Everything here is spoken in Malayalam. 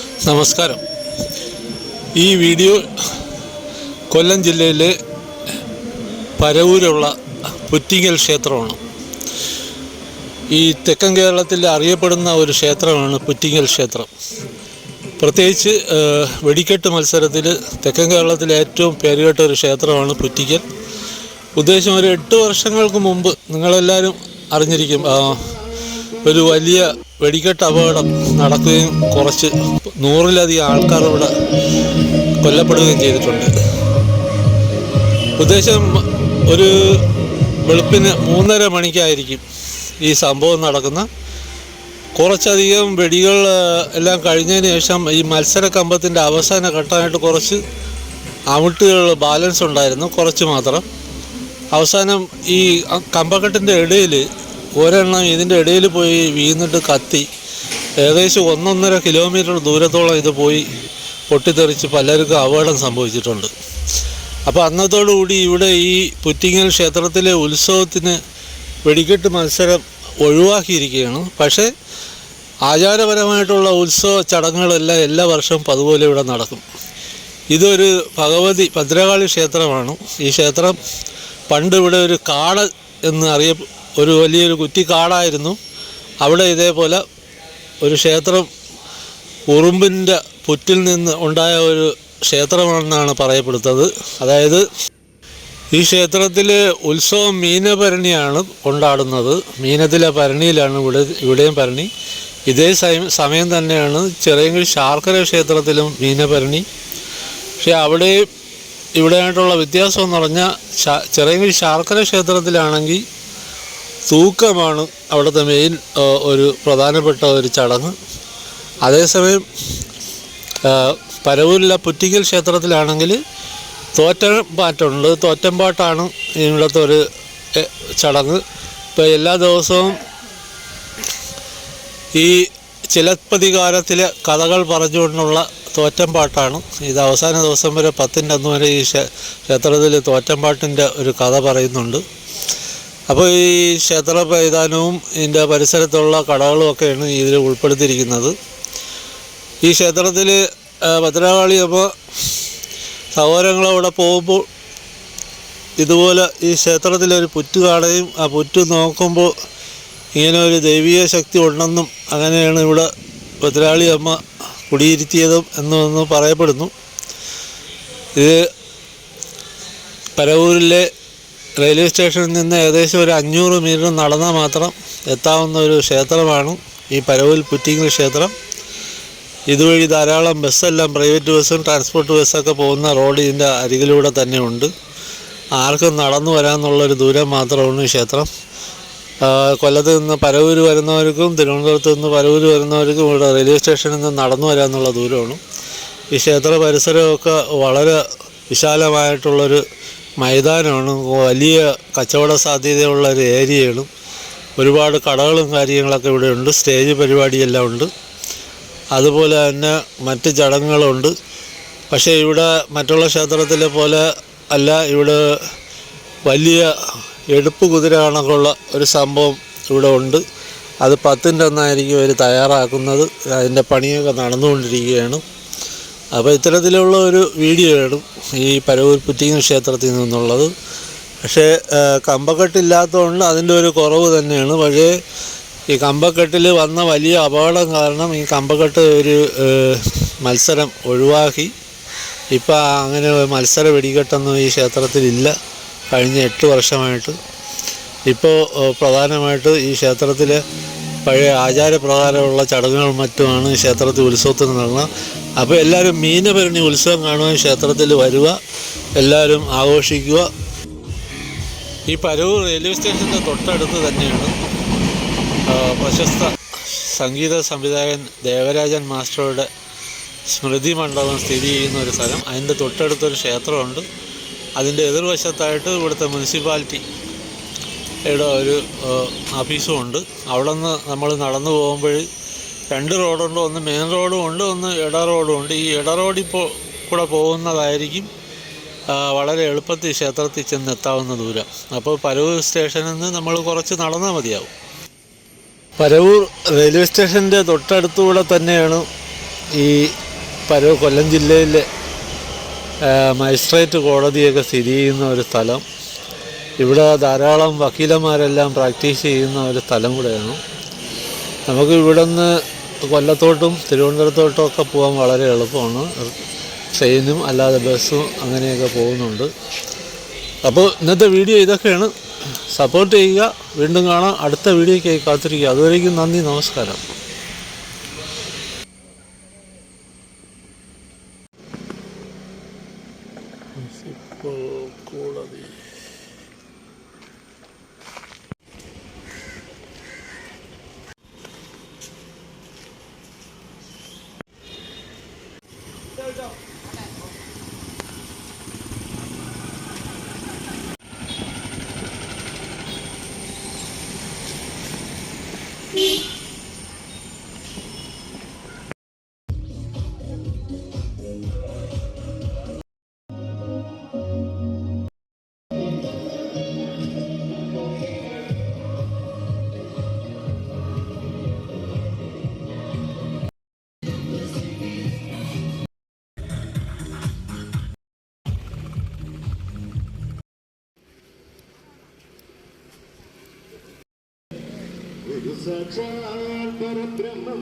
നമസ്കാരം. ഈ വീഡിയോ കൊല്ലം ജില്ലയിലെ പരവൂരുള്ള പുറ്റിങ്ങൽ ക്ഷേത്രമാണ്. ഈ തെക്കൻ കേരളത്തിൽ അറിയപ്പെടുന്ന ഒരു ക്ഷേത്രമാണ് പുറ്റിങ്ങൽ ക്ഷേത്രം. പ്രത്യേകിച്ച് വെടിക്കെട്ട് മത്സരത്തിൽ തെക്കൻ കേരളത്തിലെ ഏറ്റവും പേരുകേട്ട ഒരു ക്ഷേത്രമാണ് പുറ്റിക്കൽ ഉദ്ദേശം ഒരു എട്ട് വർഷങ്ങൾക്ക് മുമ്പ് നിങ്ങളെല്ലാവരും അറിഞ്ഞിരിക്കും ഒരു വലിയ വെടിക്കെട്ട് അപകടം നടക്കുകയും കുറച്ച് നൂറിലധികം ആൾക്കാർ ഇവിടെ കൊല്ലപ്പെടുകയും ചെയ്തിട്ടുണ്ട്. ഉദ്ദേശം ഒരു വെളുപ്പിന് മൂന്നര മണിക്കായിരിക്കും ഈ സംഭവം നടക്കുന്ന. കുറച്ചധികം വെടികൾ എല്ലാം കഴിഞ്ഞതിന് ശേഷം ഈ മത്സര കമ്പത്തിന്റെ അവസാന ഘട്ടമായിട്ട് കുറച്ച് അമിട്ടുകൾ ബാലൻസ് ഉണ്ടായിരുന്നു കുറച്ച് മാത്രം. അവസാനം ഈ കമ്പക്കെട്ടിന്റെ ഇടയിൽ ഒരെണ്ണം ഇതിന്റെ ഇടയിൽ പോയി വീണിട്ട് കത്തി. ഏകദേശം ഒന്നൊന്നര കിലോമീറ്റർ ദൂരത്തോളം ഇത് പോയി പൊട്ടിത്തെറിച്ച് പലർക്കും അപകടം സംഭവിച്ചിട്ടുണ്ട്. അപ്പോൾ അന്നത്തോടുകൂടി ഇവിടെ ഈ പുറ്റിങ്ങൽ ക്ഷേത്രത്തിലെ ഉത്സവത്തിന് വെടിക്കെട്ട് മത്സരം ഒഴിവാക്കിയിരിക്കുകയാണ്. പക്ഷേ ആചാരപരമായിട്ടുള്ള ഉത്സവ ചടങ്ങുകളെല്ലാം എല്ലാ വർഷവും പതുപോലെ ഇവിടെ നടക്കും. ഇതൊരു ഭഗവതി ഭദ്രകാളി ക്ഷേത്രമാണ്. ഈ ക്ഷേത്രം പണ്ട് ഇവിടെ ഒരു കാട് എന്ന് അറിയ ഒരു വലിയൊരു കുറ്റി കാടായിരുന്നു അവിടെ ഇതേപോലെ ഒരു ക്ഷേത്രം ഉറുമ്പിന്റെ പുറ്റിൽ നിന്ന് ഉണ്ടായ ഒരു ക്ഷേത്രമാണെന്നാണ് പറയപ്പെടുന്നത്. അതായത് ഈ ക്ഷേത്രത്തിൽ ഉത്സവം മീനഭരണിയാണ് കൊണ്ടാടുന്നത്. മീനത്തിലെ ഭരണിയിലാണ് ഇവിടെ ഇവിടെയും ഭരണി. ഇതേ സമയം തന്നെയാണ് ചെറിയങ്കിൽ ശാർക്കര ക്ഷേത്രത്തിലും മീനഭരണി. പക്ഷേ അവിടെ ഇവിടെയായിട്ടുള്ള വ്യത്യാസം എന്ന് പറഞ്ഞാൽ ചെറിയങ്കിൽ ശാർക്കര ക്ഷേത്രത്തിലാണെങ്കിൽ തൂക്കമാണ് അവിടുത്തെ മെയിൻ ഒരു പ്രധാനപ്പെട്ട ഒരു ചടങ്ങ്. അതേസമയം പരവൂരിലെ പുറ്റിക്കൽ ക്ഷേത്രത്തിലാണെങ്കിൽ തോറ്റമ്പാട്ടുണ്ട് തോറ്റമ്പാട്ടാണ് ഇവിടുത്തെ ഒരു ചടങ്ങ്. ഇപ്പോൾ എല്ലാ ദിവസവും ഈ ചിലപ്പതികാരത്തിലെ കഥകൾ പറഞ്ഞുകൊണ്ടുള്ള തോറ്റമ്പാട്ടാണ് ഇത് അവസാന ദിവസം വരെ പത്തിന്റെ അന്ന് വരെ ഈ ക്ഷേ- ക്ഷേത്രത്തിൽ തോറ്റമ്പാട്ടിന്റെ ഒരു കഥ പറയുന്നുണ്ട്. അപ്പോൾ ഈ ക്ഷേത്ര മൈതാനവും ഇതിന്റെ പരിസരത്തുള്ള കടകളും ഒക്കെയാണ് ഇതിൽ ഉൾപ്പെടുത്തിയിരിക്കുന്നത്. ഈ ക്ഷേത്രത്തിൽ ഭദ്രകാളി അപ്പോൾ സഹോദരങ്ങളവിടെ പോകുമ്പോൾ ഇതുപോലെ ഈ ക്ഷേത്രത്തിലൊരു പുറ്റ് കാണുകയും ആ പുറ്റ് നോക്കുമ്പോൾ ഇങ്ങനെ ഒരു ദൈവീയ ശക്തി ഉണ്ടെന്നും അങ്ങനെയാണ് ഇവിടെ ഭദ്രാളി അമ്മ കുടിയിരുത്തിയതും എന്നൊന്ന് പറയപ്പെടുന്നു. ഇത് പരവൂരിലെ റെയിൽവേ സ്റ്റേഷനിൽ നിന്ന് ഏകദേശം ഒരു അഞ്ഞൂറ് മീറ്റർ നടന്നാൽ മാത്രം എത്താവുന്ന ഒരു ക്ഷേത്രമാണ് ഈ പരവൂർ പുറ്റിങ്ങൽ ക്ഷേത്രം. ഇതുവഴി ധാരാളം ബസ്സെല്ലാം പ്രൈവറ്റ് ബസ്സും ട്രാൻസ്പോർട്ട് ബസ്സൊക്കെ പോകുന്ന റോഡ് ഇതിന്റെ അരികിലൂടെ തന്നെ ഉണ്ട് ആർക്കും നടന്നു വരാമെന്നുള്ളൊരു ദൂരം മാത്രമാണ് ഈ ക്ഷേത്രം. കൊല്ലത്ത് നിന്ന് പരവൂർ വരുന്നവർക്കും തിരുവനന്തപുരത്ത് നിന്ന് പരവൂർ വരുന്നവർക്കും ഇവിടെ റെയിൽവേ സ്റ്റേഷനിൽ നിന്ന് നടന്നു വരാമെന്നുള്ള ദൂരമാണ്. ഈ ക്ഷേത്ര പരിസരമൊക്കെ വളരെ വിശാലമായിട്ടുള്ളൊരു മൈതാനമാണ്. വലിയ കച്ചവട സാധ്യതയുള്ള ഒരു ഏരിയയാണ്. ഒരുപാട് കടകളും കാര്യങ്ങളൊക്കെ ഇവിടെ ഉണ്ട് സ്റ്റേജ് പരിപാടിയെല്ലാം ഉണ്ട്. അതുപോലെ തന്നെ മറ്റ് ചടങ്ങുകളുണ്ട്. പക്ഷേ ഇവിടെ മറ്റുള്ള ക്ഷേത്രത്തിലെ പോലെ അല്ല. ഇവിടെ വലിയ എടുപ്പ് കുതിര കണക്കുള്ള ഒരു സംഭവം ഇവിടെ ഉണ്ട്. അത് പത്തിന്റെ ഒന്നായിരിക്കും അവർ തയ്യാറാക്കുന്നത്. അതിന്റെ പണിയൊക്കെ നടന്നുകൊണ്ടിരിക്കുകയാണ്. അപ്പോൾ ഇത്തരത്തിലുള്ള ഒരു വീഡിയോ ആണ് ഈ പരവൂർ പുറ്റിങ്ങൽ ക്ഷേത്രത്തിൽ നിന്നുള്ളത്. പക്ഷേ കമ്പക്കെട്ടില്ലാത്തതുകൊണ്ട് അതിന്റെ ഒരു കുറവ് തന്നെയാണ്. പക്ഷേ ഈ കമ്പക്കെട്ടിൽ വന്ന വലിയ അപകടം കാരണം ഈ കമ്പക്കെട്ട് ഒരു മത്സരം ഒഴിവാക്കി. ഇപ്പോൾ അങ്ങനെ മത്സര വെടിക്കെട്ടൊന്നും ഈ ക്ഷേത്രത്തിലില്ല. കഴിഞ്ഞ എട്ട് വർഷമായിട്ട്. ഇപ്പോൾ പ്രധാനമായിട്ട് ഈ ക്ഷേത്രത്തിൽ പഴയ ആചാരപ്രകാരമുള്ള ചടങ്ങുകൾ മറ്റുമാണ് ക്ഷേത്രത്തിൽ ഉത്സവത്തിന് നടന്നത് അപ്പോൾ എല്ലാവരും മീനഭരണി ഉത്സവം കാണുവാൻ ക്ഷേത്രത്തിൽ വരിക. എല്ലാവരും ആഘോഷിക്കുക. ഈ പരവൂർ റെയിൽവേ സ്റ്റേഷന്റെ തൊട്ടടുത്ത് തന്നെയാണ് പ്രശസ്ത സംഗീത സംവിധായകൻ ദേവരാജൻ മാസ്റ്ററുടെ സ്മൃതി മണ്ഡപം സ്ഥിതി ചെയ്യുന്ന ഒരു സ്ഥലം. അതിന്റെ തൊട്ടടുത്തൊരു ക്ഷേത്രമുണ്ട്. അതിന്റെ എതിർവശത്തായിട്ട് ഇവിടുത്തെ മുനിസിപ്പാലിറ്റി യുടെ ഒരു ഓഫീസും ഉണ്ട് അവിടെ നിന്ന് നമ്മൾ നടന്നു പോകുമ്പോൾ രണ്ട് റോഡുണ്ട് ഒന്ന് മെയിൻ റോഡും ഉണ്ട് ഒന്ന് ഇട റോഡും ഉണ്ട് ഈ ഇട റോഡിൽ പോ കൂടെ പോകുന്നതായിരിക്കും വളരെ എളുപ്പത്തിൽ ക്ഷേത്രത്തിൽ ചെന്ന് എത്താവുന്ന ദൂരം. അപ്പോൾ പരവൂർ സ്റ്റേഷനിൽ നിന്ന് നമ്മൾ കുറച്ച് നടന്നാൽ മതിയാവും. പരവൂർ റെയിൽവേ സ്റ്റേഷന്റെ തൊട്ടടുത്തുകൂടെ തന്നെയാണ് ഈ പരവൂർ കൊല്ലം ജില്ലയിലെ മജിസ്ട്രേറ്റ് കോടതിയൊക്കെ സ്ഥിതി ചെയ്യുന്ന ഒരു സ്ഥലം. ഇവിടെ ധാരാളം വക്കീലന്മാരെല്ലാം പ്രാക്ടീസ് ചെയ്യുന്ന ഒരു സ്ഥലം കൂടെയാണ്. നമുക്ക് ഇവിടെ നിന്ന് കൊല്ലത്തോട്ടും തിരുവനന്തപുരത്തോട്ടും ഒക്കെ പോകാൻ വളരെ എളുപ്പമാണ്. ട്രെയിനും അല്ലാതെ ബസ്സും അങ്ങനെയൊക്കെ പോകുന്നുണ്ട്. അപ്പോൾ ഇന്നത്തെ വീഡിയോ ഇതൊക്കെയാണ്. സപ്പോർട്ട് ചെയ്യുക. വീണ്ടും കാണാം. അടുത്ത വീഡിയോയ്ക്കായി കാത്തിരിക്കുക. അതുവരേക്കും നന്ദി. നമസ്കാരം. যাও സാക്ഷാൽ പരബ്രഹ്മം